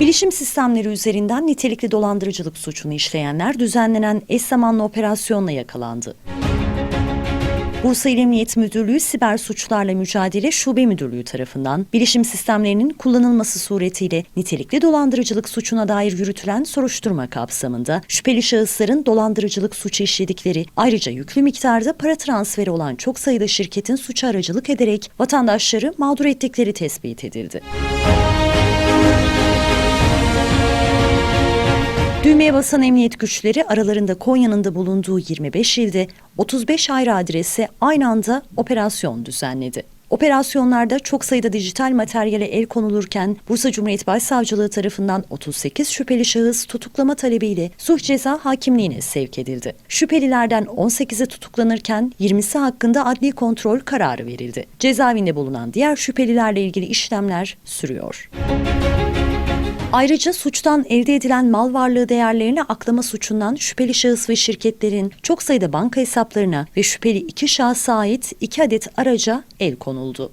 Bilişim sistemleri üzerinden nitelikli dolandırıcılık suçunu işleyenler düzenlenen eş zamanlı operasyonla yakalandı. Bursa İl Müdürlüğü Siber Suçlarla Mücadele Şube Müdürlüğü tarafından bilişim sistemlerinin kullanılması suretiyle nitelikli dolandırıcılık suçuna dair yürütülen soruşturma kapsamında şüpheli şahısların dolandırıcılık suçu işledikleri ayrıca yüklü miktarda para transferi olan çok sayıda şirketin suça aracılık ederek vatandaşları mağdur ettikleri tespit edildi. Düğmeye basan emniyet güçleri aralarında Konya'nın da bulunduğu 25 ilde 35 ayrı adrese aynı anda operasyon düzenledi. Operasyonlarda çok sayıda dijital materyale el konulurken Bursa Cumhuriyet Başsavcılığı tarafından 38 şüpheli şahıs tutuklama talebiyle suç ceza hakimliğine sevk edildi. Şüphelilerden 18'i tutuklanırken 20'si hakkında adli kontrol kararı verildi. Cezaevinde bulunan diğer şüphelilerle ilgili işlemler sürüyor. Ayrıca suçtan elde edilen mal varlığı değerlerini aklama suçundan şüpheli şahıs ve şirketlerin çok sayıda banka hesaplarına ve şüpheli iki şahsa ait iki adet araca el konuldu.